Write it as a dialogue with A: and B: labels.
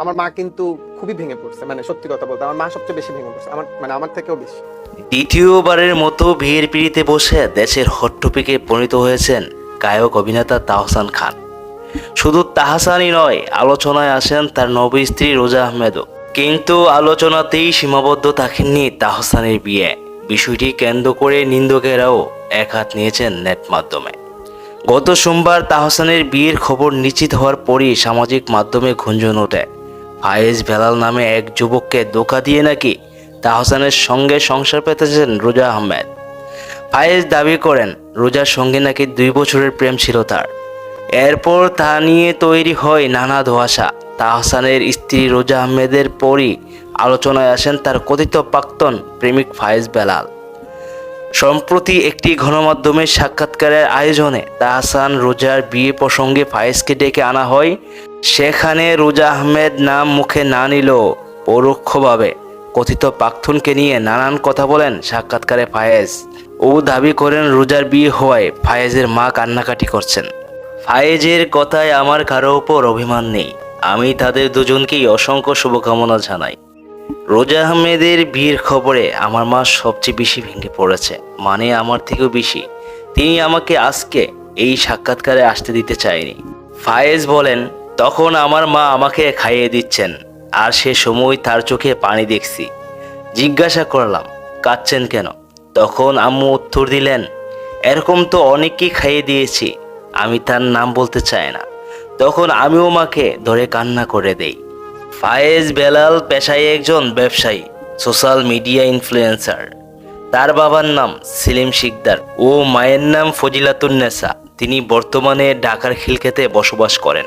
A: আমার মা কিন্তু খুবই ভেঙে পড়ছে মানে সত্যি কথা বলতে আমার মা সবচেয়ে বেশি ভেঙে পড়ছে, আমার মানে আমার থেকেও বেশি।
B: দ্বিতীয়বারের মতো বিয়ের পিড়িতে বসে দেশের হট্টপিকে পরিণত হয়েছেন গায়ক, অভিনেতা তাহসান খান। শুধু তাহসানই নয়, আলোচনায় আসেন তার নব স্ত্রী রোজা আহমেদও। কিন্তু আলোচনাতেই সীমাবদ্ধ থাকেননি তাহসানের বিয়ে। বিষয়টি কেন্দ্র করে নিন্দকেরাও এক হাত নিয়েছেন নেট মাধ্যমে। গত সোমবার তাহসানের বিয়ের খবর নিশ্চিত হওয়ার পরই সামাজিক মাধ্যমে গুঞ্জন ওঠে। ফায়েজ বেলাল নামে এক যুবককে ধোকা দিয়ে নাকি তাহসানের সঙ্গে সংসার পেতেছেন রোজা আহমেদ। ফায়েজ দাবি করেন, রোজার সঙ্গে নাকি দুই বছরের প্রেম ছিল তার। এরপর তা নিয়ে তৈরি হয় নানা ধোয়াশা। তাহসানের স্ত্রী রোজা আহমেদের পরই আলোচনায় আসেন তার কথিত প্রাক্তন প্রেমিক ফায়েজ বেলাল সম্প্রতি একটি গণমাধ্যমের সাক্ষাৎকারের আয়োজনে তাহসান রোজার বিয়ে প্রসঙ্গে ফায়েজকে ডেকে আনা হয়, সেখানে রোজা আহমেদ নাম মুখে না নিলেও পরোক্ষভাবে কথিত প্রাক্তনকে নিয়ে নানান কথা বলেন সাক্ষাৎকারে ফায়েজ। ও দাবি করেন, রোজার বিয়ে হওয়ায় ফায়েজের মা কান্নাকাটি করছেন। ফায়েজের কথায় আমার কারও ওপর অভিমান নেই। আমি তাদের দুজনকেই অসংখ্য শুভকামনা জানাই। রোজা আহমেদের বিয়ের খবরে আমার মা সবচেয়ে বেশি ভেঙে পড়েছে মানে আমার থেকেও বেশি। তিনি আমাকে আজকে এই সাক্ষাৎকারে আসতে দিতে চায়নি। ফায়েজ বলেন, তখন আমার মা আমাকে খাইয়ে দিচ্ছেন, আর সে সময় তার চোখে পানি দেখছি। জিজ্ঞাসা করলাম কাঁদছেন কেন? তখন আম্মু উত্তর দিলেন, এরকম তো অনেককেই খাইয়ে দিয়েছি, আমি তার নাম বলতে চাই না। তখন আমিও মাকে ধরে কান্না করে দেই। ফায়েজ বেলাল পেশায় একজন ব্যবসায়ী, সোশ্যাল মিডিয়া ইনফ্লুয়েন্সার। তার বাবার নাম সেলিম শিকদার ও মায়ের নাম ফজিলাতুন্নেসা তিনি বর্তমানে ঢাকার খিলখেতে বসবাস করেন।